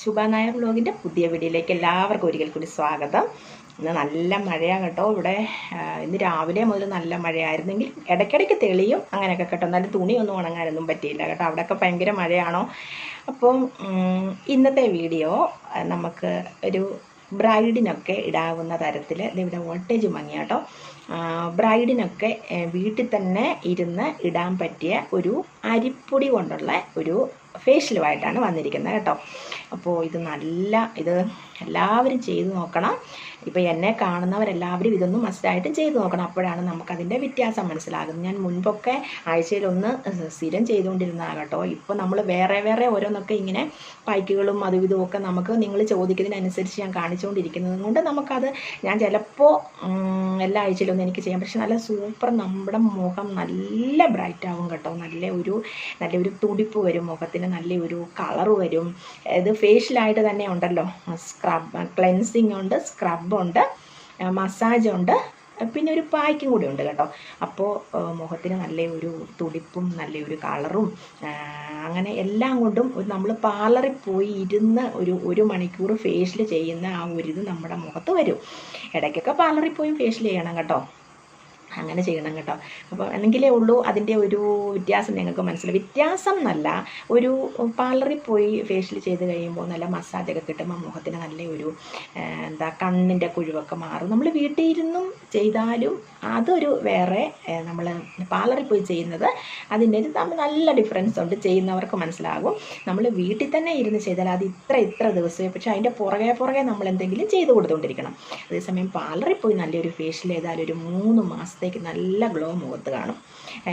ശുഭ നായർ വ്ലോഗിന്റെ പുതിയ വീഡിയോയിലേക്ക് എല്ലാവർക്കും ഒരിക്കൽ കൂടി സ്വാഗതം. ഇന്ന് നല്ല മഴയാണ് കേട്ടോ. ഇവിടെ ഇന്ന് രാവിലെ മുതൽ നല്ല മഴയായിരുന്നെങ്കിൽ ഇടയ്ക്കിടയ്ക്ക് തെളിയും അങ്ങനെയൊക്കെ കേട്ടോ. എന്നാലും തുണിയൊന്നും ഉണങ്ങാനൊന്നും പറ്റിയില്ല കേട്ടോ. അവിടെയൊക്കെ ഭയങ്കര മഴയാണോ? അപ്പം ഇന്നത്തെ വീഡിയോ നമുക്ക് ഒരു ബ്രൈഡിനൊക്കെ ഇടാവുന്ന തരത്തിൽ ഇവിടെ വോൾട്ടേജ് മങ്ങിയ കേട്ടോ. ബ്രൈഡിനൊക്കെ വീട്ടിൽ തന്നെ ഇരുന്ന് ഇടാൻ പറ്റിയ ഒരു അരിപ്പൊടി കൊണ്ടുള്ള ഒരു ഫേഷ്യലുമായിട്ടാണ് വന്നിരിക്കുന്നത് കേട്ടോ. അപ്പോൾ ഇത് നല്ല ഇത് എല്ലാവരും ചെയ്ത് നോക്കണം. ഇപ്പോൾ എന്നെ കാണുന്നവരെല്ലാവരും ഇതൊന്നും മസ്റ്റായിട്ടും ചെയ്തു നോക്കണം. അപ്പോഴാണ് നമുക്കതിന്റെ വ്യത്യാസം മനസ്സിലാകുന്നത്. ഞാൻ മുൻപൊക്കെ ആഴ്ചയിലൊന്ന് സ്ഥിരം ചെയ്തുകൊണ്ടിരുന്നതാണ് ഇപ്പോൾ നമ്മൾ വേറെ വേറെ ഓരോന്നൊക്കെ ഇങ്ങനെ പൈക്കുകളും അതും ഇതും ഒക്കെ നമുക്ക് നിങ്ങൾ ചോദിക്കുന്നതിനനുസരിച്ച് ഞാൻ കാണിച്ചുകൊണ്ടിരിക്കുന്നത് കൊണ്ട് നമുക്കത് ഞാൻ ചിലപ്പോൾ എല്ലാ ആഴ്ചയിലൊന്നും എനിക്ക് ചെയ്യാം. പക്ഷെ നല്ല സൂപ്പർ നമ്മുടെ മുഖം നല്ല ബ്രൈറ്റ് ആവും കേട്ടോ. നല്ല ഒരു നല്ല ഒരു തുടിപ്പ് വരും മുഖത്തിന് നല്ല ഒരു കളറ് വരും. ഇത് ഫേഷ്യലായിട്ട് തന്നെ ഉണ്ടല്ലോ. സ്ക്രബ് ക്ലെൻസിങ് ഉണ്ട് സ്ക്രബ് ഉണ്ട് മസാജ് ഉണ്ട് പിന്നെ ഒരു പായ്ക്കും കൂടി ഉണ്ട് കേട്ടോ. അപ്പോൾ മുഖത്തിന് നല്ല ഒരു തുടിപ്പും നല്ലൊരു കളറും അങ്ങനെ എല്ലാം കൊണ്ടും നമ്മൾ പാർലറിൽ പോയി ഇരുന്ന് ഒരു ഒരു മണിക്കൂർ ഫേഷ്യൽ ചെയ്യുന്ന ആ ഒരു ഇത് നമ്മുടെ മുഖത്ത് വരും. ഇടയ്ക്കൊക്കെ പാർലറിൽ പോയി ഫേഷ്യൽ ചെയ്യണം കേട്ടോ. അങ്ങനെ ചെയ്യണം കേട്ടോ. അപ്പോൾ എന്നെങ്കിലേ ഉള്ളൂ അതിന്റെ ഒരു വ്യത്യാസം നിങ്ങൾക്ക് മനസ്സിലായി. വ്യത്യാസം എന്നല്ല ഒരു പാർലറിൽ പോയി ഫേഷ്യൽ ചെയ്ത് കഴിയുമ്പോൾ നല്ല മസാജൊക്കെ കിട്ടുമ്പോൾ മുഖത്തിന് നല്ല ഒരു എന്താ കണ്ണിന്റെ കുഴിവൊക്കെ മാറും. നമ്മൾ വീട്ടിൽ ഇരുന്നും ചെയ്താലും അതൊരു വേറെ നമ്മൾ പാർലറിൽ പോയി ചെയ്യുന്നത് അതിന്റെ ഒരു തമ്മിൽ നല്ല ഡിഫറൻസ് ഉണ്ട്. ചെയ്യുന്നവർക്ക് മനസ്സിലാകും. നമ്മൾ വീട്ടിൽ തന്നെ ഇരുന്ന് ചെയ്താൽ അത് ഇത്ര ഇത്ര ദിവസമേ പക്ഷേ അതിന്റെ പുറകെ പുറകെ നമ്മൾ എന്തെങ്കിലും ചെയ്ത് കൊടുത്തുകൊണ്ടിരിക്കണം അതേസമയം പാർലറിൽ പോയി നല്ലൊരു ഫേഷ്യൽ ചെയ്താൽ ഒരു മൂന്ന് മാസത്തേക്ക് നല്ല ഗ്ലോ മുഖത്ത് കാണും.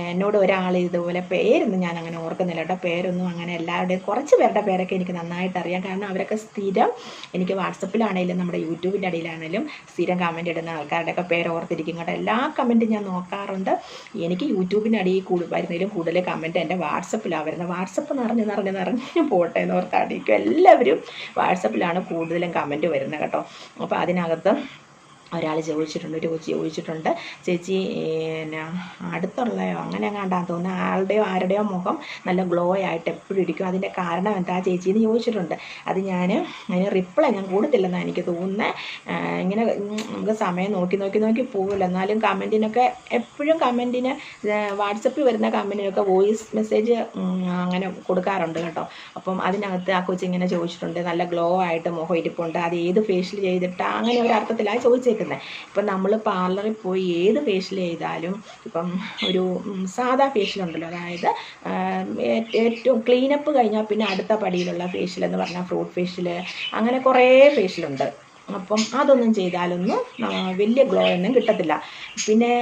എന്നോട് ഒരാൾ ഇതുപോലെ പേരൊന്നും ഞാൻ അങ്ങനെ ഓർക്കുന്നില്ല കേട്ടോ. പേരൊന്നും അങ്ങനെ എല്ലാവരുടെയും കുറച്ച് പേരുടെ പേരൊക്കെ എനിക്ക് നന്നായിട്ട് അറിയാം. കാരണം അവരൊക്കെ സ്ഥിരം എനിക്ക് വാട്സപ്പിലാണെങ്കിലും നമ്മുടെ യൂട്യൂബിന്റെ അടിയിലാണെങ്കിലും സ്ഥിരം കമന്റ് ഇടുന്ന ആൾക്കാരുടെയൊക്കെ പേര് ഓർത്തിരിക്കും കേട്ടോ. എല്ലാ കമന്റും ഞാൻ നോക്കാറുണ്ട്. എനിക്ക് യൂട്യൂബിന്റെ അടിയിൽ കൂടുതൽ വരുന്നതിലും കൂടുതൽ കമന്റ് എന്റെ വാട്സപ്പിലാണ് വരുന്നത് വാട്സപ്പ് നിറഞ്ഞ് നിറഞ്ഞ് നിറഞ്ഞ് പോട്ടെ എന്ന് ഓർത്താടിക്കും എല്ലാവരും വാട്സപ്പിലാണ് കൂടുതലും കമന്റ് വരുന്നത് കേട്ടോ. അപ്പോൾ അതിനകത്ത് ഒരാൾ ചോദിച്ചിട്ടുണ്ട് ഒരു കൊച്ചി ചോദിച്ചിട്ടുണ്ട് ചേച്ചി പിന്നെ അടുത്തുള്ളയോ അങ്ങനെ എങ്ങാണ്ടാന്ന് തോന്നുന്നു ആളുടെയോ ആരുടെയോ മുഖം നല്ല ഗ്ലോ ആയിട്ട് എപ്പോഴും ഇരിക്കും. അതിന്റെ കാരണം എന്താ ചേച്ചി എന്ന് ചോദിച്ചിട്ടുണ്ട്. അത് ഞാൻ അതിന് റിപ്ലൈ ഞാൻ കൊടുത്തില്ലെന്നാണ് എനിക്ക് തോന്നുന്നത് ഇങ്ങനെ നമുക്ക് സമയം നോക്കി നോക്കി നോക്കി പോകില്ല എന്നാലും കമന്റിനൊക്കെ എപ്പോഴും കമന്റിന് വാട്സപ്പിൽ വരുന്ന കമന്റിനൊക്കെ വോയിസ് മെസ്സേജ് അങ്ങനെ കൊടുക്കാറുണ്ട് കേട്ടോ. അപ്പം അതിനകത്ത് ആ കൊച്ചി ഇങ്ങനെ ചോദിച്ചിട്ടുണ്ട് നല്ല ഗ്ലോ ആയിട്ട് മുഖം ഇരിപ്പുണ്ട് അത് ഏത് ഫേഷ്യൽ ചെയ്തിട്ട് അങ്ങനെ ഒരു അർത്ഥത്തിലാണ് ഇപ്പം നമ്മൾ പാർലറിൽ പോയി ഏത് ഫേഷ്യൽ ചെയ്താലും ഇപ്പം ഒരു സാധാ ഫേഷ്യൽ ഉണ്ടല്ലോ. അതായത് ഏറ്റവും ക്ലീനപ്പ് കഴിഞ്ഞാൽ പിന്നെ അടുത്ത പടിയിലുള്ള ഫേഷ്യൽ എന്ന് പറഞ്ഞാൽ ഫ്രൂട്ട് ഫേഷ്യൽ അങ്ങനെ കുറേ ഫേഷ്യലുണ്ട് അപ്പം അതൊന്നും ചെയ്താലൊന്നും വലിയ ഗ്ലോ ഒന്നും കിട്ടത്തില്ല. പിന്നെ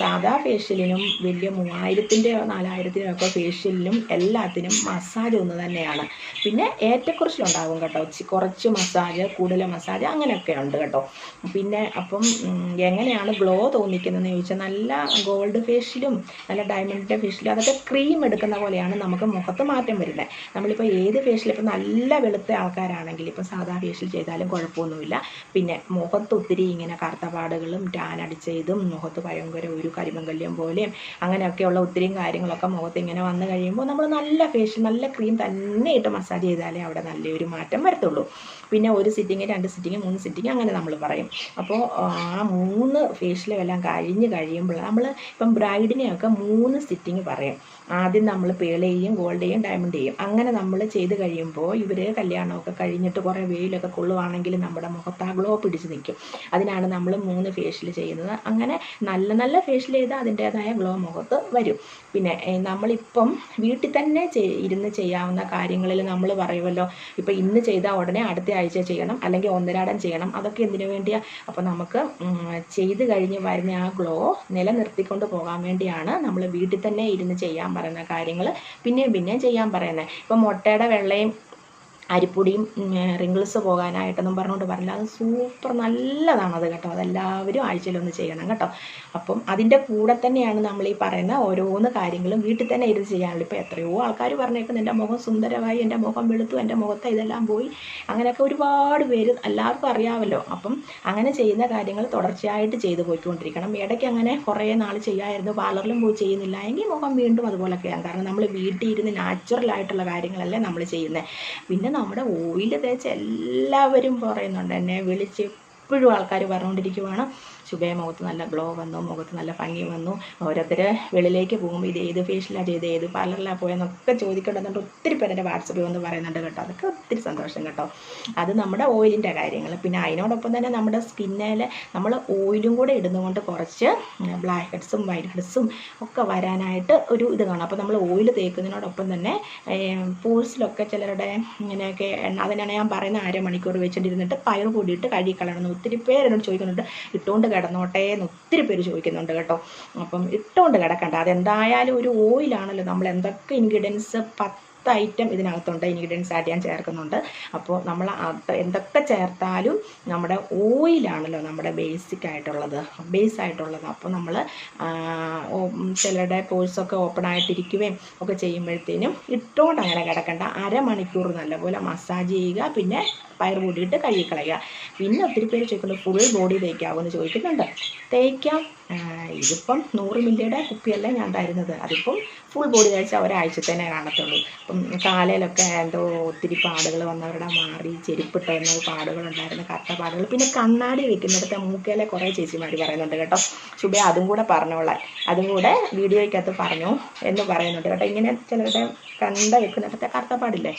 സാധാ ഫേഷ്യലിനും വലിയ മൂവായിരത്തിന്റെയോ നാലായിരത്തിന്റെയോ ഒക്കെ ഫേഷ്യലിനും എല്ലാത്തിനും മസാജ് ഒന്ന് തന്നെയാണ്. പിന്നെ ഏറ്റക്കുറച്ചിലുണ്ടാകും കേട്ടോ. കുറച്ച് മസാജ് കൂടുതൽ മസാജ് അങ്ങനെയൊക്കെ ഉണ്ട് കേട്ടോ. പിന്നെ അപ്പം എങ്ങനെയാണ് ഗ്ലോ തോന്നിക്കുന്നതെന്ന് ചോദിച്ചാൽ നല്ല ഗോൾഡ് ഫേഷ്യലും നല്ല ഡയമണ്ടിന്റെ ഫേഷ്യലും അതൊക്കെ ക്രീം എടുക്കുന്ന പോലെയാണ് നമുക്ക് മുഖത്ത് മാറ്റം വരുന്നത്. നമ്മളിപ്പോൾ ഏത് ഫേഷ്യൽ ഇപ്പോൾ നല്ല വെളുത്ത ആൾക്കാരാണെങ്കിൽ ഇപ്പം സാധാ ഫേഷ്യൽ ചെയ്താലും കുഴപ്പമൊന്നുമില്ല. പിന്നെ മുഖത്ത് ഒത്തിരി ഇങ്ങനെ കറുത്ത പാടുകളും ടാൻ അടിച്ചതും മുഖത്ത് ഭയങ്കര ഒരു കരിമങ്കല്യം പോലെയും അങ്ങനെയൊക്കെയുള്ള ഒത്തിരിയും കാര്യങ്ങളൊക്കെ മുഖത്ത് ഇങ്ങനെ വന്നു കഴിയുമ്പോൾ നമ്മൾ നല്ല ഫേഷ്യൽ നല്ല ക്രീം തന്നെ ഇട്ട് മസാജ് ചെയ്താലേ അവിടെ നല്ലൊരു മാറ്റം വരത്തുള്ളൂ. പിന്നെ ഒരു സിറ്റിങ് രണ്ട് സിറ്റിങ് മൂന്ന് സിറ്റിങ് അങ്ങനെ നമ്മൾ പറയും. അപ്പോൾ ആ മൂന്ന് ഫേഷ്യലും എല്ലാം കഴിഞ്ഞ് കഴിയുമ്പോൾ നമ്മൾ ഇപ്പം ബ്രൈഡിനെയൊക്കെ മൂന്ന് സിറ്റിങ് പറയും. ആദ്യം നമ്മൾ പേളയും ഗോൾഡേയും ഗോൾഡ് ചെയ്യും ഡയമണ്ട് ചെയ്യും അങ്ങനെ നമ്മൾ ചെയ്ത് കഴിയുമ്പോൾ ഇവർ കല്യാണമൊക്കെ കഴിഞ്ഞിട്ട് കുറേ വെയിലൊക്കെ കൊള്ളുവാണെങ്കിൽ നമ്മുടെ മുഖത്ത് ആ ഗ്ലോ പിടിച്ച് നിൽക്കും. അതിനാണ് നമ്മൾ മൂന്ന് ഫേഷ്യൽ ചെയ്യുന്നത്. അങ്ങനെ നല്ല നല്ല ഫേഷ്യൽ ചെയ്താൽ അതിന്റേതായ ഗ്ലോ മുഖത്ത് വരും. പിന്നെ നമ്മളിപ്പം വീട്ടിൽ തന്നെ ഇരുന്ന് ചെയ്യാവുന്ന കാര്യങ്ങളിൽ നമ്മൾ പറയുമല്ലോ ഇപ്പം ഇന്ന് ചെയ്താൽ ഉടനെ അടുത്ത ആഴ്ച ചെയ്യണം അല്ലെങ്കിൽ ഒന്നരാടം ചെയ്യണം അതൊക്കെ എന്തിനു വേണ്ടിയാ? അപ്പോൾ നമുക്ക് ചെയ്ത് കഴിഞ്ഞ് വരുന്ന ആ ഗ്ലോ നിലനിർത്തിക്കൊണ്ട് പോകാൻ വേണ്ടിയാണ് നമ്മൾ വീട്ടിൽ തന്നെ ഇരുന്ന് ചെയ്യാൻ പറയുന്ന കാര്യങ്ങൾ പിന്നെയും പിന്നെയും ചെയ്യാൻ പറയുന്നത് ഇപ്പം മുട്ടയുടെ വെള്ളയും അരിപ്പൊടിയും റിങ്കിൾസ് പോകാനായിട്ടൊന്നും പറഞ്ഞുകൊണ്ട് പറഞ്ഞില്ല അത് സൂപ്പർ നല്ലതാണത് കേട്ടോ. അതെല്ലാവരും ആഴ്ചയിലൊന്ന് ചെയ്യണം കേട്ടോ. അപ്പം അതിന്റെ കൂടെ തന്നെയാണ് നമ്മൾ ഈ പറയുന്ന ഓരോന്ന് കാര്യങ്ങളും വീട്ടിൽ തന്നെ ഇരുന്ന് ചെയ്യാനുള്ളൂ. ഇപ്പോൾ എത്രയോ ആൾക്കാർ പറഞ്ഞേക്കുന്നു എന്റെ മുഖം സുന്ദരമായി എന്റെ മുഖം വെളുത്തു എന്റെ മുഖത്ത് ഇതെല്ലാം പോയി. അങ്ങനെയൊക്കെ ഒരുപാട് പേര് എല്ലാവർക്കും അറിയാമല്ലോ. അപ്പം അങ്ങനെ ചെയ്യുന്ന കാര്യങ്ങൾ തുടർച്ചയായിട്ട് ചെയ്തു പോയിക്കൊണ്ടിരിക്കണം. ഇടയ്ക്ക് അങ്ങനെ കുറേ നാൾ ചെയ്യാമായിരുന്നു പാർലറിലും പോയി ചെയ്യുന്നില്ല. എങ്കിൽ മുഖം വീണ്ടും അതുപോലൊക്കെയാണ്. കാരണം നമ്മൾ വീട്ടിൽ ഇരുന്ന് നാച്ചുറൽ ആയിട്ടുള്ള കാര്യങ്ങളല്ലേ നമ്മൾ ചെയ്യുന്നത്. പിന്നെ നമ്മുടെ ഓയിൽ തേച്ച് എല്ലാവരും പറയുന്നുണ്ട്. എന്നെ വിളിച്ച് എപ്പോഴും ആൾക്കാർ പറഞ്ഞുകൊണ്ടിരിക്കുവാണ്. ശുഭേ മുഖത്ത് നല്ല ഗ്ലോ വന്നു മുഖത്ത് നല്ല ഭംഗി വന്നു. ഓരോരുത്തർ വെളിയിലേക്ക് പോകുമ്പോൾ ഇത് ഏത് ഫേഷ്യലാണ് ചെയ്ത് ഏത് പാർലറിലാണ് പോയെന്നൊക്കെ ചോദിക്കേണ്ടതുകൊണ്ട് ഒത്തിരി പേര് എന്റെ വാട്സപ്പിൽ വന്ന് പറയുന്നുണ്ട് കേട്ടോ. അതൊക്കെ ഒത്തിരി സന്തോഷം കേട്ടോ. അത് നമ്മുടെ ഓയിലിന്റെ കാര്യങ്ങൾ പിന്നെ അതിനോടൊപ്പം തന്നെ നമ്മുടെ സ്കിന്നിൽ നമ്മൾ ഓയിലും കൂടെ ഇടുന്നതുകൊണ്ട് കുറച്ച് ബ്ലാക്ക് ഹെഡ്സും വൈറ്റ് ഹെഡ്സും ഒക്കെ വരാനായിട്ട് ഒരു ഇത് കാണും. അപ്പോൾ നമ്മൾ ഓയിൽ തേക്കുന്നതിനോടൊപ്പം തന്നെ പോഴ്സിലൊക്കെ ചിലരുടെ ഇങ്ങനെയൊക്കെ എണ്ണ അതിനാണ് ഞാൻ പറയുന്ന അരമണിക്കൂർ വെച്ചിട്ടിരുന്നിട്ട് പയർ കൂടിയിട്ട് കഴുകി കളയണമെന്ന് ഒത്തിരി പേരെന്നോട് ചോദിക്കുന്നുണ്ട്. ഇട്ടുകൊണ്ട് കിടന്നോട്ടെ എന്ന് ഒത്തിരി പേര് ചോദിക്കുന്നുണ്ട് കേട്ടോ. അപ്പം ഇട്ടുകൊണ്ട് കിടക്കണ്ട. അതെന്തായാലും ഒരു ഓയിലാണല്ലോ. നമ്മൾ എന്തൊക്കെ ഇൻഗ്രീഡിയൻസ് പത്ത് ഐറ്റം ഇതിനകത്തുണ്ട്. ഇൻഗ്രീഡിയൻസ് ആയിട്ട് ഞാൻ ചേർക്കുന്നുണ്ട്. അപ്പോൾ നമ്മൾ എന്തൊക്കെ ചേർത്താലും നമ്മുടെ ഓയിലാണല്ലോ നമ്മുടെ ബേസിക് ആയിട്ടുള്ളത്. ബേസ് ആയിട്ടുള്ളത്. അപ്പോൾ നമ്മൾ ചിലരുടെ പോഴ്സൊക്കെ ഓപ്പൺ ആയിട്ടിരിക്കുകയും ഒക്കെ ചെയ്യുമ്പോഴത്തേനും ഇട്ടുകൊണ്ട് അങ്ങനെ കിടക്കണ്ട. അരമണിക്കൂർ നല്ലപോലെ മസാജ് ചെയ്യുക. പിന്നെ പയർ കൂടിയിട്ട് കഴുകി കളയുക. പിന്നെ ഒത്തിരി പേര് ചോദിക്കുന്നുണ്ട് ഫുൾ ബോഡി തേക്കാവുമെന്ന് ചോദിക്കുന്നുണ്ട്. തേക്കാം. ഇതിപ്പം നൂറ് മില്ലിയുടെ കുപ്പിയല്ല ഞാൻ തരുന്നത്. അതിപ്പം ഫുൾ ബോഡി തേച്ചാൽ തന്നെ കാണത്തുള്ളൂ. അപ്പം കാലയിലൊക്കെ എന്തോ ഒത്തിരി പാടുകൾ വന്നവരുടെ മാറി ചെരുപ്പിട്ട് എന്ന പാടുകളുണ്ടായിരുന്നു കറുത്ത പാടുകൾ. പിന്നെ കണ്ണാടി വെക്കുന്നിടത്തെ മൂക്കേലെ കുറേ ചേച്ചിമാർ പറയുന്നുണ്ട് കേട്ടോ. ശുഭ അതും കൂടെ പറഞ്ഞോളാം അതും കൂടെ വീഡിയോയ്ക്കകത്ത് പറഞ്ഞു എന്ന് പറയുന്നുണ്ട് കേട്ടോ. ഇങ്ങനെ ചിലരുടെ കണ്ട വെക്കുന്നിടത്തെ കറുത്ത പാടില്ലേ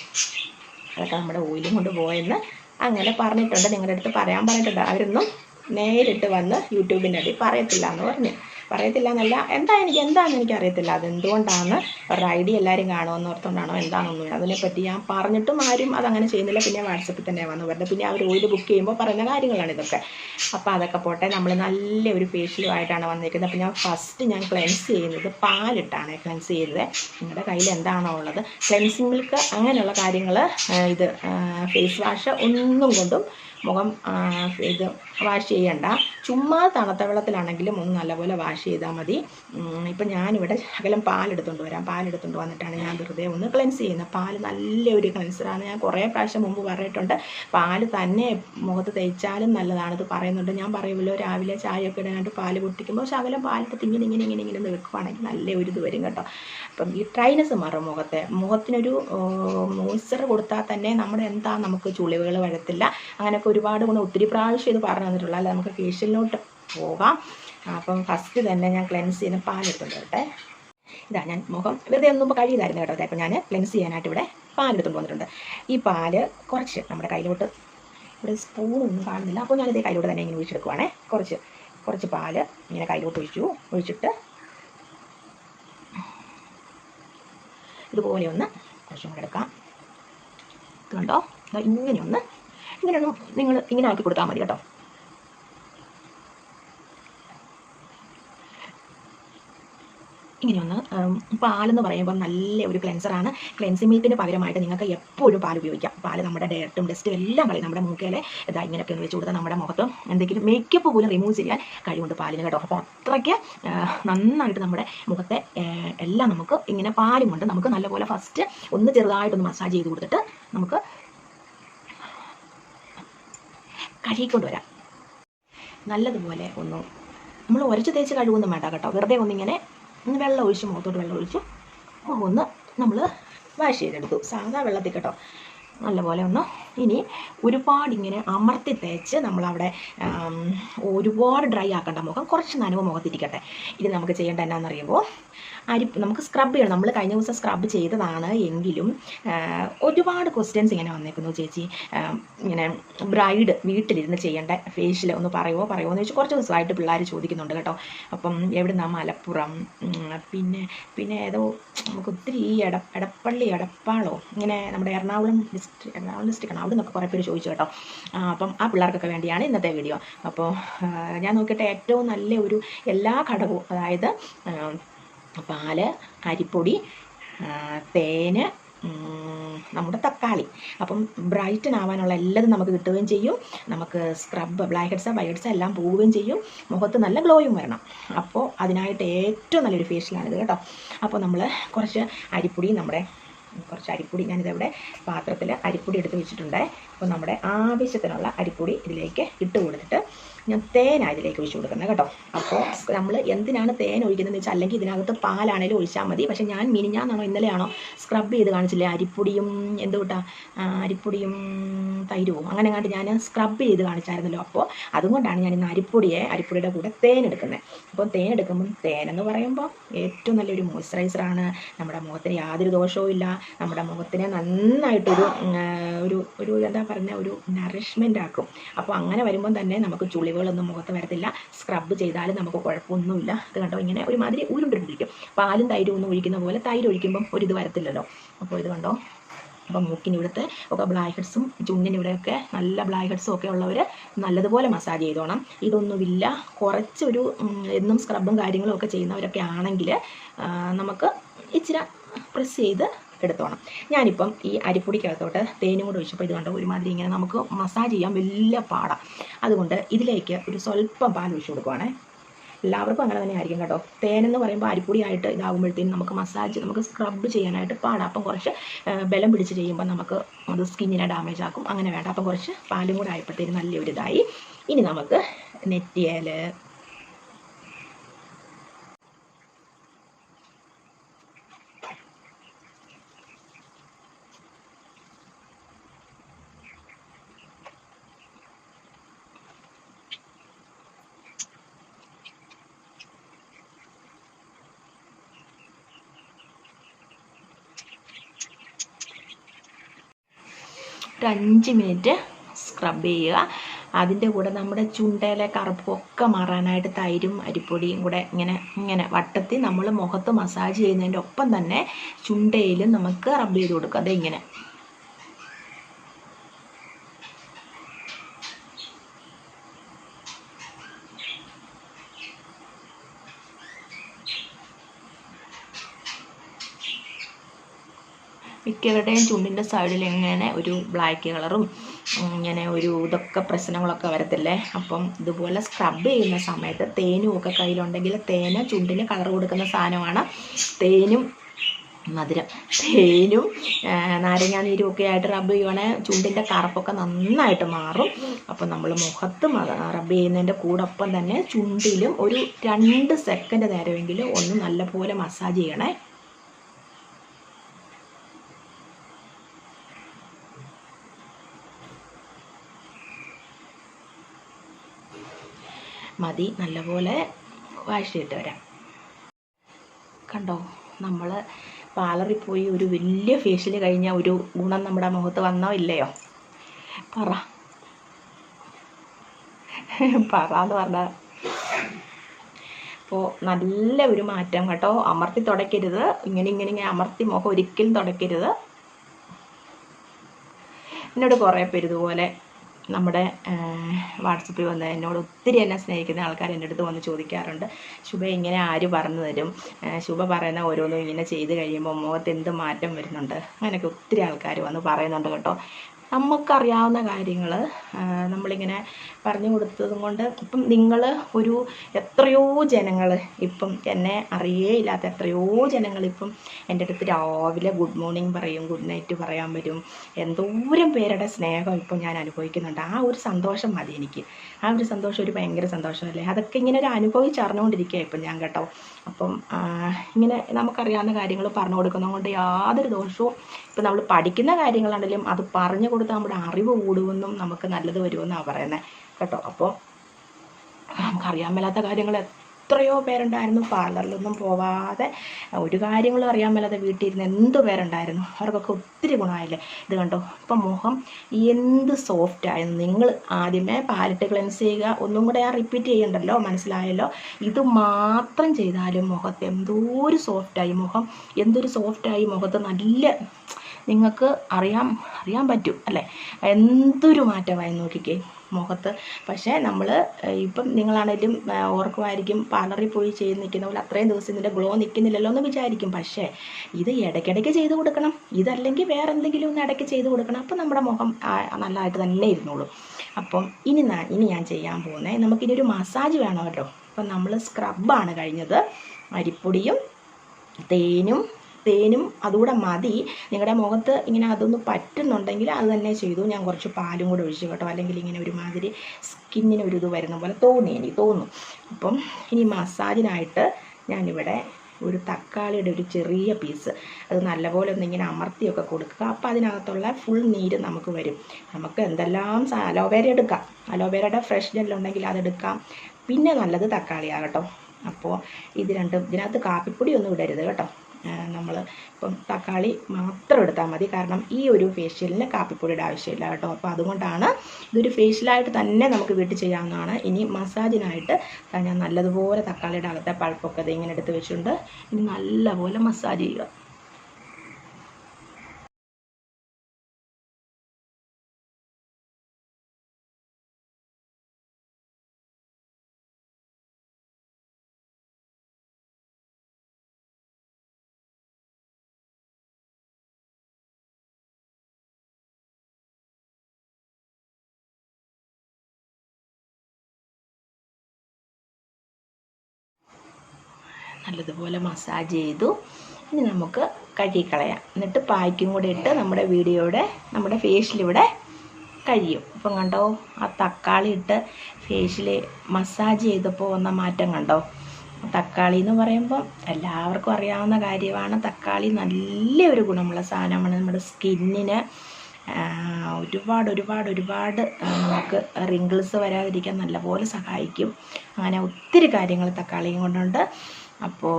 അതൊക്കെ നമ്മുടെ ഓയിലും കൊണ്ട് പോയെന്ന് അങ്ങനെ പറഞ്ഞിട്ടുണ്ട്. നിങ്ങളുടെ അടുത്ത് പറയാൻ പറഞ്ഞിട്ടുണ്ട്. അവരൊന്നും നേരിട്ട് വന്ന് യൂട്യൂബിന്റെ അടി പറയത്തില്ല എന്ന് പറഞ്ഞു. പറയത്തില്ല എന്നല്ല എന്താ എനിക്ക് എന്താണെന്ന് എനിക്ക് അറിയത്തില്ല അതെന്തുകൊണ്ടാണ് അവരുടെ ഐഡിയ എല്ലാവരും കാണുമെന്ന് ഓർത്തുകൊണ്ടാണോ എന്താണെന്നൊന്നും അതിനെപ്പറ്റി ഞാൻ പറഞ്ഞിട്ടും ആരും അതങ്ങനെ ചെയ്യുന്നില്ല. പിന്നെ വാട്സപ്പിൽ തന്നെ വന്നു വരുന്നത് പിന്നെ അവർ ഓയിൽ ബുക്ക് ചെയ്യുമ്പോൾ പറയുന്ന കാര്യങ്ങളാണ് ഇതൊക്കെ. അപ്പോൾ അതൊക്കെ പോട്ടെ. നമ്മൾ നല്ല ഒരു ഫേഷ്യലുമായിട്ടാണ് വന്നിരിക്കുന്നത്. അപ്പോൾ ഞാൻ ഫസ്റ്റ് ഞാൻ ക്ലെൻസ് ചെയ്യുന്നത് പാലിട്ടാണ് ക്ലെൻസ് ചെയ്തത്. നിങ്ങളുടെ കയ്യിൽ എന്താണോ ഉള്ളത്. ക്ലെൻസിങ് മിൽക്ക് അങ്ങനെയുള്ള കാര്യങ്ങൾ ഇത് ഫേസ് വാഷ് ഒന്നും കൊണ്ടും മുഖം ഇത് വാഷ് ചെയ്യണ്ട. ചുമ്മാ തണുത്ത വെള്ളത്തിലാണെങ്കിലും ഒന്ന് നല്ലപോലെ വാഷ് ചെയ്താൽ മതി. ഇപ്പം ഞാനിവിടെ ശകലം പാലെടുത്തുകൊണ്ട് വരാം. പാലെടുത്തുകൊണ്ട് വന്നിട്ടാണ് ഞാൻ വെറുതെ ഒന്ന് ക്ലെൻസ് ചെയ്യുന്നത് പാൽ നല്ലൊരു ക്ലെൻസറാണ്. ഞാൻ കുറേ പ്രാവശ്യം മുമ്പ് പറഞ്ഞിട്ടുണ്ട്. പാൽ തന്നെ മുഖത്ത് തേച്ചാലും നല്ലതാണ്. ഇത് പറയുന്നുണ്ട്. ഞാൻ പറയുമല്ലോ രാവിലെ ചായയൊക്കെ ഇടാനായിട്ട് പാൽ പൊട്ടിക്കുമ്പോൾ ശകലം പാലിട്ട് ഇങ്ങനെ ഇങ്ങനെ ഇങ്ങനെ ഇങ്ങനെ വെക്കുവാണെങ്കിൽ നല്ല ഒരു ഇത് വരും കേട്ടോ. അപ്പം ഈ ട്രൈനസ് മാറും മുഖത്തെ. മുഖത്തിനൊരു മോയ്സ്ചർ കൊടുത്താൽ തന്നെ നമ്മുടെ എന്താ നമുക്ക് ചുളിവുകൾ വരത്തില്ല. അങ്ങനെയൊക്കെ ഒരുപാട് ഗുണം ഒത്തിരി പ്രാവശ്യം ഇത് പറഞ്ഞു തന്നിട്ടുള്ളൂ. അല്ല നമുക്ക് ഫേഷ്യലിലോട്ട് പോകാം. അപ്പം ഫസ്റ്റ് തന്നെ ഞാൻ ക്ലെൻസ് ചെയ്യുന്ന പാലെടുത്തുണ്ട് കേട്ടെ ഇതാ ഞാൻ മുഖം വെറുതെ ഒന്നും ഇപ്പോൾ കഴിയതായിരുന്നു കേട്ടോ. അപ്പോൾ ഞാൻ ക്ലെൻസ് ചെയ്യാനായിട്ട് ഇവിടെ പാലെടുത്തുകൊണ്ട് വന്നിട്ടുണ്ട്. ഈ പാൽ കുറച്ച് നമ്മുടെ കയ്യിലോട്ട് ഇവിടെ സ്പൂണൊന്നും കാണുന്നില്ല. അപ്പോൾ ഞാനിത് കയ്യിലോട്ട് തന്നെ ഇങ്ങനെ ഒഴിച്ചെടുക്കുവാണേ. കുറച്ച് കുറച്ച് പാൽ ഇങ്ങനെ കയ്യിലോട്ട് ഒഴിച്ചു ഒഴിച്ചിട്ട് ഇതുപോലെ ഒന്ന് കുറച്ചും കൂടെ എടുക്കാം. കണ്ടോ ദാ ഇങ്ങനെ ഒന്ന് ഇങ്ങനെ ഒന്ന് നിങ്ങൾ ഇങ്ങനെ ആക്കി കൊടുത്താൽ മതി കേട്ടോ. ഇങ്ങനെ ഒന്ന് ഉം, പാലെന്ന് പറയുമ്പോൾ നല്ല ഒരു ക്ലെൻസറാണ് ക്ലെൻസിങ് മിൽക്കിന് പകരമായിട്ട് നിങ്ങൾക്ക് എപ്പോഴും പാൽ ഉപയോഗിക്കാം. പാൽ നമ്മുടെ ഡയറക്റ്റും ഡസ്റ്റും എല്ലാം കളയും. നമ്മുടെ മൂക്കയിലെ ഇതാ ഇങ്ങനെയൊക്കെ ഒന്ന് വെച്ച് കൊടുത്താൽ നമ്മുടെ മുഖത്ത് എന്തെങ്കിലും മേക്കപ്പ് പോലും റിമൂവ് ചെയ്യാൻ കഴിവുണ്ട് പാലിന് കേട്ടോ. അപ്പോൾ അത്രയ്ക്ക് നന്നായിട്ട് നമ്മുടെ മുഖത്തെ എല്ലാം നമുക്ക് ഇങ്ങനെ പാലും കൊണ്ട് നമുക്ക് നല്ലപോലെ ഫസ്റ്റ് ഒന്ന് ചെറുതായിട്ടൊന്ന് മസാജ് ചെയ്ത് കൊടുത്തിട്ട് നമുക്ക് കഴുകിക്കൊണ്ട് വരാം നല്ലതുപോലെ ഒന്ന് നമ്മൾ ഉരച്ച് തേച്ച് കഴുകുന്നു വേണ്ട കേട്ടോ. വെറുതെ ഒന്നിങ്ങനെ ഒന്ന് വെള്ളം ഒഴിച്ച് മുഖത്തോട്ട് വെള്ളം ഒഴിച്ച് ഒന്ന് നമ്മൾ വാഷ് ചെയ്തെടുത്തു. സാധാ വെള്ളത്തിൽ കേട്ടോ. നല്ലപോലെ ഒന്ന് ഇനി ഒരുപാട് ഇങ്ങനെ അമർത്തി തേച്ച് നമ്മളവിടെ ഒരുപാട് ഡ്രൈ ആക്കേണ്ട മുഖം. കുറച്ച് നനവ് മുഖത്തിരിക്കട്ടെ. ഇനി നമുക്ക് ചെയ്യേണ്ട എന്നാണെന്നറിയുമ്പോൾ അരി നമുക്ക് സ്ക്രബ് ചെയ്യണം. നമ്മൾ കഴിഞ്ഞ ദിവസം സ്ക്രബ് ചെയ്തതാണ് എങ്കിലും ഒരുപാട് ക്വസ്റ്റ്യൻസ് ഇങ്ങനെ വന്നേക്കുന്നു ചേച്ചി. ഇങ്ങനെ ബ്രൈഡ് വീട്ടിലിരുന്ന് ചെയ്യേണ്ട ഫേഷ്യൽ ഒന്ന് പറയുമോ പറയുമോ എന്ന് വെച്ചാൽ കുറച്ച് ദിവസമായിട്ട് പിള്ളേർ ചോദിക്കുന്നുണ്ട് കേട്ടോ. അപ്പം എവിടുന്നാ മലപ്പുറം? പിന്നെ പിന്നെ ഏതോ നമുക്ക് ഒത്തിരി ഈ എട എടപ്പള്ളി എടപ്പാളോ ഇങ്ങനെ നമ്മുടെ എറണാകുളം ഡിസ്ട്രിക്ട് എറണാകുളം ഡിസ്ട്രിക്ട് ആണ്? അവിടെ നിന്നൊക്കെ കുറേ പേര് ചോദിച്ചു കേട്ടോ. അപ്പം ആ പിള്ളേർക്കൊക്കെ വേണ്ടിയാണ് ഇന്നത്തെ വീഡിയോ അപ്പോൾ ഞാൻ നോക്കിയിട്ട് ഏറ്റവും നല്ല ഒരു എല്ലാ ഘടകവും അതായത് പാൽ അരിപ്പൊടി തേന് നമ്മുടെ തക്കാളി. അപ്പം ബ്രൈറ്റൻ ആവാനുള്ള എല്ലാതും നമുക്ക് കിട്ടുകയും ചെയ്യും. നമുക്ക് scrub blackheads whiteheads എല്ലാം പോവുകയും ചെയ്യും. മുഖത്ത് നല്ല ഗ്ലോയും വരണം. അപ്പോൾ അതിനായിട്ട് ഏറ്റവും നല്ലൊരു ഫേഷ്യലാണിത് കേട്ടോ. അപ്പോൾ നമ്മൾ കുറച്ച് അരിപ്പൊടി നമ്മുടെ കുറച്ച് അരിപ്പൊടി ഞാനിതവിടെ പാത്രത്തിൽ അരിപ്പൊടി എടുത്ത് വെച്ചിട്ടുണ്ട്. അപ്പോൾ നമ്മുടെ ആവശ്യത്തിനുള്ള അരിപ്പൊടി ഇതിലേക്ക് ഇട്ട് കൊടുത്തിട്ട് ഞാൻ തേനാണ് ഇതിലേക്ക് ഒഴിച്ചു കൊടുക്കുന്നത് കേട്ടോ. അപ്പോൾ നമ്മൾ എന്തിനാണ് തേൻ ഒഴിക്കുന്നതെന്ന് വെച്ചാൽ അല്ലെങ്കിൽ ഇതിനകത്ത് പാലാണേലും ഒഴിച്ചാൽ മതി. പക്ഷേ ഞാൻ മിനിഞ്ഞാന്നാണോ ഇന്നലെയാണോ സ്ക്രബ് ചെയ്ത് കാണിച്ചില്ലേ? അരിപ്പൊടിയും എന്തുകൊണ്ടാ അരിപ്പൊടിയും തൈരവും അങ്ങനെ കണ്ട് ഞാൻ സ്ക്രബ് ചെയ്ത് കാണിച്ചായിരുന്നല്ലോ. അപ്പോൾ അതുകൊണ്ടാണ് ഞാൻ ഇന്ന് അരിപ്പൊടിയെ അരിപ്പൊടിയുടെ കൂടെ തേൻ എടുക്കുന്നത്. അപ്പോൾ തേൻ എടുക്കുമ്പം തേനെന്ന് പറയുമ്പോൾ ഏറ്റവും നല്ലൊരു മോയ്സ്ചറൈസറാണ് നമ്മുടെ മുഖത്തിന് യാതൊരു ദോഷവും ഇല്ല നമ്മുടെ മുഖത്തിനെ നന്നായിട്ടൊരു ഒരു ഒരു എന്താ പറഞ്ഞ ഒരു നറിഷ്മെന്റ് ആക്കും. അപ്പോൾ അങ്ങനെ വരുമ്പം തന്നെ നമുക്ക് ചുളിവുകളൊന്നും മുഖത്ത് വരത്തില്ല. സ്ക്രബ് ചെയ്താലും നമുക്ക് കുഴപ്പമൊന്നുമില്ല. അത് കണ്ടോ? ഇങ്ങനെ ഒരുമാതിരി ഉരുണ്ടിരിക്കും പാലും തൈരും ഒന്നും ഒഴിക്കുന്ന പോലെ തൈര് ഒഴിക്കുമ്പം ഒരു ഇത് വരത്തില്ലല്ലോ. അപ്പോൾ ഇത് കണ്ടോ? അപ്പം മൂക്കിന് ഇവിടുത്തെ ഒക്കെ ബ്ലാക്ക് ഹെഡ്സും ചുണ്ടിന് ഇവിടെയൊക്കെ നല്ല ബ്ലാക്ക് ഹെഡ്സും ഒക്കെ ഉള്ളവർ നല്ലതുപോലെ മസാജ് ചെയ്തോണം. ഇതൊന്നുമില്ല. കുറച്ചൊരു എന്നും സ്ക്രബും കാര്യങ്ങളും ഒക്കെ ചെയ്യുന്നവരൊക്കെ ആണെങ്കിൽ നമുക്ക് ഇച്ചിരി പ്രസ് ചെയ്ത് എടുത്തോണം. ഞാനിപ്പം ഈ അരിപ്പൊടിക്കകത്തോട്ട് തേനും കൂടെ ഒഴിച്ചപ്പോൾ ഇത് കണ്ടോ ഒരുമാതിരി ഇങ്ങനെ നമുക്ക് മസാജ് ചെയ്യാൻ വലിയ പാടാണ് അതുകൊണ്ട് ഇതിലേക്ക് ഒരു സ്വല്പം പാൽ ഒഴിച്ചു കൊടുക്കുവാണേ. എല്ലാവർക്കും അങ്ങനെ തന്നെ ആയിരിക്കും കേട്ടോ. തേനെന്ന് പറയുമ്പോൾ അരിപ്പൊടിയായിട്ട് ഇതാകുമ്പോഴത്തേനും നമുക്ക് മസാജ് നമുക്ക് സ്ക്രബ് ചെയ്യാനായിട്ട് പാടാം. അപ്പം കുറച്ച് ബലം പിടിച്ച് ചെയ്യുമ്പോൾ നമുക്ക് അത് സ്കിന്നിനെ ഡാമേജ് ആക്കും. അങ്ങനെ വേണ്ട. അപ്പം കുറച്ച് പാലും കൂടെ ആയപ്പോഴത്തേനും നല്ലൊരിതായി. ഇനി നമുക്ക് നെറ്റിയേൽ ഒരു അഞ്ച് മിനിറ്റ് സ്ക്രബ് ചെയ്യുക. അതിന്റെ കൂടെ നമ്മുടെ ചുണ്ടയിലെ കറുപ്പൊക്കെ മാറാനായിട്ട് തൈരും അരിപ്പൊടിയും കൂടെ ഇങ്ങനെ ഇങ്ങനെ വട്ടത്തിൽ നമ്മൾ മുഖത്ത് മസാജ് ചെയ്യുന്നതിന്റെ ഒപ്പം തന്നെ ചുണ്ടയിലും നമുക്ക് റബ്ബ് ചെയ്ത് കൊടുക്കുക. അതെ ഇങ്ങനെ മിക്കവരുടെയും ചുണ്ടിന്റെ സൈഡിൽ ഇങ്ങനെ ഒരു ബ്ലാക്ക് കളറും ഇങ്ങനെ ഒരു ഇതൊക്കെ പ്രശ്നങ്ങളൊക്കെ വരത്തില്ലേ? അപ്പം ഇതുപോലെ സ്ക്രബ് ചെയ്യുന്ന സമയത്ത് തേനും ഒക്കെ കയ്യിലുണ്ടെങ്കിൽ തേന് ചുണ്ടിന് കളർ കൊടുക്കുന്ന സാധനമാണ്. തേനും മധുരം. തേനും നാരങ്ങാനീരും ഒക്കെ ആയിട്ട് റബ്ബ് ചെയ്യുവാണെങ്കിൽ ചുണ്ടിന്റെ കറുപ്പൊക്കെ നന്നായിട്ട് മാറും. അപ്പം നമ്മൾ മുഖത്ത് റബ്ബ് ചെയ്യുന്നതിന്റെ കൂടൊപ്പം തന്നെ ചുണ്ടിലും ഒരു രണ്ട് സെക്കൻഡ് നേരമെങ്കിലും ഒന്ന് നല്ലപോലെ മസാജ് ചെയ്യണേ. മതി നല്ലപോലെ വാഴ്ചയിട്ട് വരാം. കണ്ടോ നമ്മൾ പാലറി പോയി ഒരു വലിയ ഫേഷ്യൽ കഴിഞ്ഞ ഒരു ഗുണം നമ്മുടെ മുഖത്ത് വന്നോ ഇല്ലയോ? പറ. പറ എന്ന് പറഞ്ഞാൽ അപ്പോൾ നല്ല ഒരു മാറ്റം കേട്ടോ. അമർത്തി തുടയ്ക്കരുത്. ഇങ്ങനെ ഇങ്ങനെ ഇങ്ങനെ അമർത്തി മുഖം ഒരിക്കലും തുടയ്ക്കരുത്. എന്നോട് കുറേ പേര് ഇതുപോലെ നമ്മുടെ വാട്സപ്പിൽ വന്ന് എന്നോട് ഒത്തിരി എന്നെ സ്നേഹിക്കുന്ന ആൾക്കാർ എന്റെ അടുത്ത് വന്ന് ചോദിക്കാറുണ്ട്. ശുഭ ഇങ്ങനെ ആര് പറഞ്ഞു തരും? ശുഭ പറയുന്ന ഓരോന്നും ഇങ്ങനെ ചെയ്ത് കഴിയുമ്പോൾ മുഖത്ത് എന്ത് മാറ്റം വരുന്നുണ്ട്? അങ്ങനെയൊക്കെ ഒത്തിരി ആൾക്കാർ വന്ന് പറയുന്നുണ്ട് കേട്ടോ. നമുക്കറിയാവുന്ന കാര്യങ്ങൾ നമ്മളിങ്ങനെ പറഞ്ഞു കൊടുത്തതും കൊണ്ട് ഇപ്പം നിങ്ങൾ ഒരു എത്രയോ ജനങ്ങൾ ഇപ്പം എന്നെ അറിയേ ഇല്ലാത്ത എത്രയോ ജനങ്ങൾ ഇപ്പം എന്റെ അടുത്ത് രാവിലെ ഗുഡ് മോർണിംഗ് പറയും ഗുഡ് നൈറ്റ് പറയാൻ വരും. എന്തോരം പേരുടെ സ്നേഹം ഇപ്പം ഞാൻ അനുഭവിക്കുന്നുണ്ട്. ആ ഒരു സന്തോഷം മതി എനിക്ക്. ആ ഒരു സന്തോഷം ഒരു ഭയങ്കര സന്തോഷമല്ലേ? അതൊക്കെ ഇങ്ങനെ ഒരു അനുഭവിച്ചറിഞ്ഞുകൊണ്ടിരിക്കുക ഇപ്പം ഞാൻ കേട്ടോ. അപ്പം ഇങ്ങനെ നമുക്കറിയാവുന്ന കാര്യങ്ങൾ പറഞ്ഞു കൊടുക്കുന്നത് കൊണ്ട് യാതൊരു ദോഷവും ഇപ്പം നമ്മൾ പഠിക്കുന്ന കാര്യങ്ങളാണെങ്കിലും അത് പറഞ്ഞു കൊടുത്താൽ നമ്മുടെ അറിവ് കൂടുമെന്നും നമുക്ക് നല്ലത് വരുമെന്നാണ് പറയുന്നത് കേട്ടോ. അപ്പോൾ നമുക്കറിയാൻ മേലാത്ത കാര്യങ്ങൾ എത്രയോ പേരുണ്ടായിരുന്നു പാർലറിലൊന്നും പോവാതെ. ഒരു കാര്യങ്ങളും അറിയാൻ മേലാതെ വീട്ടിൽ ഇരുന്ന് എന്ത് പേരുണ്ടായിരുന്നു. അവർക്കൊക്കെ ഒത്തിരി ഗുണമായില്ലേ? ഇത് കണ്ടോ? ഇപ്പം മുഖം എന്ത് സോഫ്റ്റ് ആയിരുന്നു. നിങ്ങൾ ആദ്യമേ പാലിട്ട് ക്ലെൻസ് ചെയ്യുക. ഒന്നും കൂടെ ഞാൻ റിപ്പീറ്റ് ചെയ്യണ്ടല്ലോ? മനസ്സിലായല്ലോ? ഇത് മാത്രം ചെയ്താലും മുഖത്ത് എന്തോ ഒരു സോഫ്റ്റായി മുഖം എന്തൊരു സോഫ്റ്റായി മുഖത്ത് നല്ല നിങ്ങൾക്ക് അറിയാം അറിയാൻ പറ്റും അല്ലേ? എന്തൊരു മാറ്റമായി നോക്കിക്കേ മുഖത്ത്. പക്ഷേ നമ്മൾ ഇപ്പം നിങ്ങളാണേലും ഓർക്കുമായിരിക്കും പാർലറിൽ പോയി ചെയ്ത് നിൽക്കുന്ന പോലെ അത്രയും ദിവസം ഇതിന്റെ ഗ്ലോ നിൽക്കുന്നില്ലല്ലോ എന്ന് വിചാരിക്കും. പക്ഷേ ഇത് ഇടയ്ക്കിടയ്ക്ക് ചെയ്ത് കൊടുക്കണം. ഇതല്ലെങ്കിൽ വേറെ എന്തെങ്കിലും ഒന്ന് ഇടയ്ക്ക് ചെയ്ത് കൊടുക്കണം. അപ്പം നമ്മുടെ മുഖം നല്ലതായിട്ട് തന്നെ ഇരുന്നോളും. അപ്പം ഇനി ഇനി ഞാൻ ചെയ്യാൻ പോകുന്നത് നമുക്കിനി ഒരു മസാജ് വേണമല്ലോ അപ്പം നമ്മൾ സ്ക്രബാണ് കഴിഞ്ഞത്. അരിപ്പൊടിയും തേനും തേനും അതുകൂടെ മതി. നിങ്ങളുടെ മുഖത്ത് ഇങ്ങനെ അതൊന്ന് പറ്റുന്നുണ്ടെങ്കിൽ അത് തന്നെ ചെയ്തു. ഞാൻ കുറച്ച് പാലും കൂടെ ഒഴിച്ചു കേട്ടോ. അല്ലെങ്കിൽ ഇങ്ങനെ ഒരുമാതിരി സ്കിന്നിന് ഒരു ഇത് വരുന്ന പോലെ തോന്നി എനിക്ക് തോന്നും അപ്പം ഇനി മസാജിനായിട്ട് ഞാനിവിടെ ഒരു തക്കാളിയുടെ ഒരു ചെറിയ പീസ്. അത് നല്ലപോലെ ഒന്ന് ഇങ്ങനെ അമർത്തിയൊക്കെ കൊടുക്കുക. അപ്പോൾ അതിനകത്തുള്ള ഫുൾ നീര് നമുക്ക് വരും. നമുക്ക് എന്തെല്ലാം അലോവേര എടുക്കാം. അലോവേരയുടെ ഫ്രഷ് ജെല്ലുണ്ടെങ്കിൽ അതെടുക്കാം പിന്നെ നല്ലത് തക്കാളിയാകട്ടോ അപ്പോൾ ഇത് രണ്ടും ഇതിനകത്ത് കാപ്പിപ്പൊടി ഒന്നും ഇടരുത് കേട്ടോ. നമ്മൾ ഇപ്പം തക്കാളി മാത്രം എടുത്താൽ മതി. കാരണം ഈ ഒരു ഫേഷ്യലിന് കാപ്പിപ്പൊടിയുടെ ആവശ്യമില്ല കേട്ടോ. അപ്പോൾ അതുകൊണ്ടാണ് ഇതൊരു ഫേഷ്യലായിട്ട് തന്നെ നമുക്ക് വീട്ടിൽ ചെയ്യാവുന്നതാണ്. ഇനി മസാജിനായിട്ട് ഞാൻ നല്ലതുപോലെ തക്കാളിയുടെ അകത്തെ പഴുപ്പൊക്കെ ദേ ഇങ്ങനെ എടുത്ത് വെച്ചിട്ടുണ്ട്. ഇനി നല്ലപോലെ മസാജ് ചെയ്യുക. നല്ലതുപോലെ മസാജ് ചെയ്തു. ഇനി നമുക്ക് കഴുകിക്കളയാം. എന്നിട്ട് പായ്ക്കും കൂടെ ഇട്ട് നമ്മുടെ വീഡിയോയുടെ നമ്മുടെ ഫേഷ്യലിവിടെ കഴിയും. ഇപ്പം കണ്ടോ ആ തക്കാളി ഇട്ട് ഫേഷ്യൽ മസാജ് ചെയ്തപ്പോൾ വന്ന മാറ്റം കണ്ടോ? തക്കാളി എന്ന് പറയുമ്പോൾ എല്ലാവർക്കും അറിയാവുന്ന കാര്യമാണ്. തക്കാളി നല്ലൊരു ഗുണമുള്ള സാധനമാണ് നമ്മുടെ സ്കിന്നിന്. ഒരുപാട് ഒരുപാട് ഒരുപാട് നമുക്ക് റിങ്കിൾസ് വരാതിരിക്കാൻ നല്ലപോലെ സഹായിക്കും. അങ്ങനെ ഒത്തിരി കാര്യങ്ങൾ തക്കാളിയും കൊണ്ടുണ്ട്. അപ്പോൾ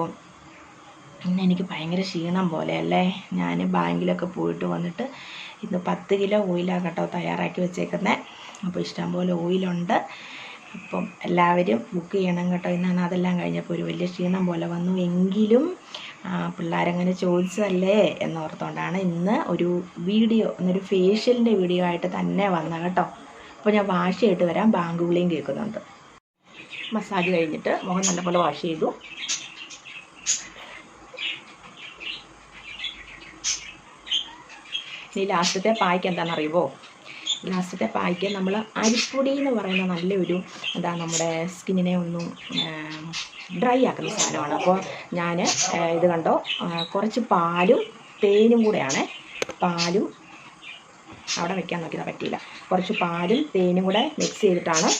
ഇന്ന് എനിക്ക് ഭയങ്കര ക്ഷീണം പോലെയല്ലേ? ഞാൻ ബാങ്കിലൊക്കെ പോയിട്ട് വന്നിട്ട് ഇന്ന് പത്ത് കിലോ ഓയിലാണ് കേട്ടോ തയ്യാറാക്കി വെച്ചേക്കുന്നത് അപ്പോൾ ഇഷ്ടംപോലെ ഓയിലുണ്ട്. അപ്പം എല്ലാവരും ബുക്ക് ചെയ്യണം കേട്ടോ. ഇന്നാണ് അതെല്ലാം കഴിഞ്ഞപ്പോൾ ഒരു വലിയ ക്ഷീണം പോലെ വന്നു. എങ്കിലും പിള്ളേരങ്ങനെ ചോദിച്ചതല്ലേ എന്നോർത്തുകൊണ്ടാണ് ഇന്ന് ഒരു വീഡിയോ ഇന്നൊരു ഫേഷ്യലിന്റെ വീഡിയോ ആയിട്ട് തന്നെ വന്ന കേട്ടോ. അപ്പോൾ ഞാൻ വാഷ് ചെയ്തിട്ട് വരാം. ബാങ്ക് വിളിയും കേൾക്കുന്നുണ്ട്. മസാജ് കഴിഞ്ഞിട്ട് മുഖം നല്ലപോലെ വാഷ് ചെയ്തു. ഇനി ലാസ്റ്റത്തെ പായ്ക്ക് എന്താണെന്ന് അറിയുമോ ലാസ്റ്റത്തെ പായ്ക്ക് നമ്മൾ അരിപ്പൊടി എന്ന് പറയുന്ന നല്ലൊരു എന്താ നമ്മുടെ സ്കിന്നിനെ ഒന്നും ഡ്രൈ ആക്കുന്ന സാധനമാണ്. അപ്പോൾ ഞാൻ ഇത് കണ്ടോ? കുറച്ച് പാലും തേനും കൂടെയാണ്. പാലും അവിടെ വെക്കാൻ നോക്കിയതാ പറ്റിയില്ല. കുറച്ച് പാലും തേനും കൂടെ മിക്സ് ചെയ്തിട്ടാണ്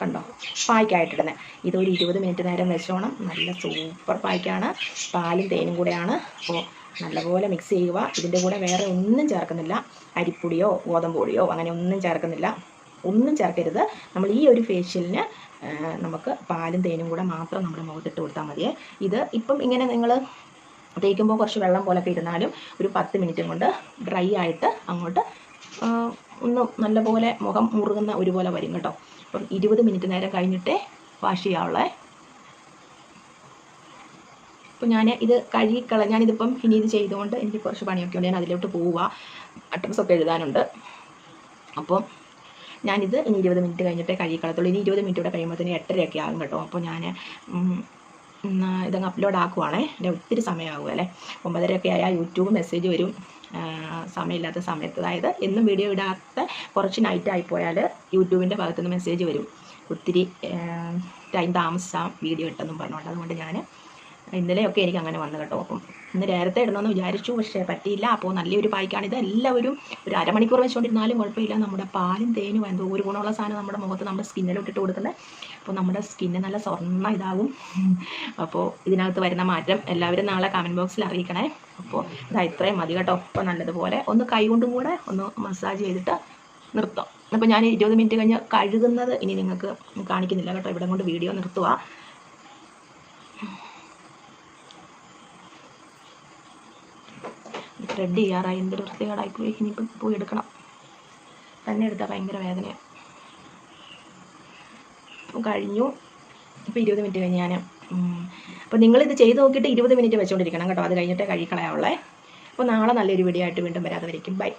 കണ്ടോ? പായ്ക്കായിട്ടിടുന്നത് ഇതൊരു ഇരുപത് മിനിറ്റ് നേരം വെച്ചോണം. നല്ല സൂപ്പർ പായ്ക്കാണ്. പാലും തേനും കൂടെയാണ്. അപ്പോൾ നല്ലപോലെ മിക്സ് ചെയ്യുക. ഇതിന്റെ കൂടെ വേറെ ഒന്നും ചേർക്കുന്നില്ല. അരിപ്പൊടിയോ ഗോതമ്പ് പൊടിയോ അങ്ങനെ ഒന്നും ചേർക്കുന്നില്ല. ഒന്നും ചേർക്കരുത്. നമ്മൾ ഈ ഒരു ഫേഷ്യലിന് നമുക്ക് പാലും തേനും കൂടെ മാത്രം നമ്മുടെ മുഖത്തിട്ട് കൊടുത്താൽ മതിയേ. ഇത് ഇപ്പം ഇങ്ങനെ നിങ്ങൾ തേക്കുമ്പോൾ കുറച്ച് വെള്ളം പോലൊക്കെ ഇരുന്നാലും ഒരു പത്ത് മിനിറ്റും കൊണ്ട് ഡ്രൈ ആയിട്ട് അങ്ങോട്ട് ഒന്ന് നല്ലപോലെ മുഖം മുറുകുന്ന ഒരുപോലെ വരും കേട്ടോ. അപ്പം ഇരുപത് മിനിറ്റ് നേരം കഴിഞ്ഞിട്ടേ വാഷ് ചെയ്യാവുള്ളേ. അപ്പോൾ ഞാൻ ഇത് കഴുകിക്കള ഞാനിതിപ്പം ഇനി ഇത് ചെയ്തുകൊണ്ട് എനിക്ക് കുറച്ച് പണിയൊക്കെ ഉണ്ട്. ഞാൻ അതിലോട്ട് പോവുക. അഡ്രസ്സൊക്കെ എഴുതാനുണ്ട്. അപ്പോൾ ഞാനിത് ഇനി ഇരുപത് മിനിറ്റ് കഴിഞ്ഞിട്ടേ കഴുകിക്കളത്തുള്ളൂ. ഇനി ഇരുപത് മിനിറ്റ് കൂടെ കഴിയുമ്പോഴത്തേന് എട്ടരയൊക്കെ ആകും കേട്ടോ. അപ്പോൾ ഞാൻ ഇതങ്ങ് അപ്ലോഡ് ആക്കുവാണേ. എന്റെ ഒത്തിരി സമയമാകും അല്ലേ? ഒമ്പതരയൊക്കെ ആയാൽ യൂട്യൂബ് മെസ്സേജ് വരും. സമയമില്ലാത്ത സമയത്ത്. അതായത് എന്നും വീഡിയോ ഇടാത്ത കുറച്ച് നൈറ്റ് ആയിപ്പോയാൽ യൂട്യൂബിന്റെ ഭാഗത്തുനിന്ന് മെസ്സേജ് വരും. ഒത്തിരി ടൈം താമസിച്ചാൽ വീഡിയോ ഇട്ടെന്നും പറഞ്ഞുകൊണ്ട്. അതുകൊണ്ട് ഞാൻ ഇന്നലെയൊക്കെ എനിക്ക് അങ്ങനെ വന്നു കേട്ടോ. അപ്പം ഇന്ന് നേരത്തെ ഇടണമെന്ന് വിചാരിച്ചു പക്ഷേ പറ്റിയില്ല. അപ്പോൾ നല്ലൊരു പായ്ക്കാണിത് എല്ലാവരും ഒരു അരമണിക്കൂർ വെച്ചുകൊണ്ടിരുന്നാലും കുഴപ്പമില്ല. നമ്മുടെ പാലും തേനും എന്തോ ഒരു ഗുണമുള്ള സാധനം നമ്മുടെ മുഖത്ത് നമ്മുടെ സ്കിന്നിലോട്ടിട്ട് കൊടുക്കുന്നത്. അപ്പോൾ നമ്മുടെ സ്കിന്ന് നല്ല സ്വർണ ഇതാകും അപ്പോൾ ഇതിനകത്ത് വരുന്ന മാറ്റം എല്ലാവരും നാളെ കമന്റ് ബോക്സിൽ അറിയിക്കണേ. അപ്പോൾ ഇതാ ഇത്രയും മതി കേട്ടോ. അപ്പോൾ നല്ലതുപോലെ ഒന്ന് കൈ കൊണ്ടും കൂടെ ഒന്ന് മസാജ് ചെയ്തിട്ട് നിർത്തും. അപ്പോൾ ഞാൻ ഇരുപത് മിനിറ്റ് കഴിഞ്ഞ് കഴുകുന്നത് ഇനി നിങ്ങൾക്ക് കാണിക്കുന്നില്ല കേട്ടോ. ഇവിടെ കൊണ്ട് വീഡിയോ നിർത്തുക ത്രെഡ് ചെയ്യാറായി എന്തൊരു വൃത്തികേടായി പോയി ഇനിയിപ്പം പോയി എടുക്കണം. തന്നെ എടുത്താൽ ഭയങ്കര വേദനയാണ് അപ്പം കഴിഞ്ഞു. ഇപ്പോൾ ഇരുപത് മിനിറ്റ് കഴിഞ്ഞ് ഞാൻ അപ്പോൾ നിങ്ങളിത് ചെയ്ത് നോക്കിയിട്ട് ഇരുപത് മിനിറ്റ് വെച്ചുകൊണ്ടിരിക്കണം കേട്ടോ. അത് കഴിഞ്ഞിട്ടേ കഴിക്കളയാവുള്ളേ. അപ്പോൾ നാളെ നല്ലൊരു വീഡിയോ ആയിട്ട് വീണ്ടും വരാതെ വരയ്ക്കും ബൈ.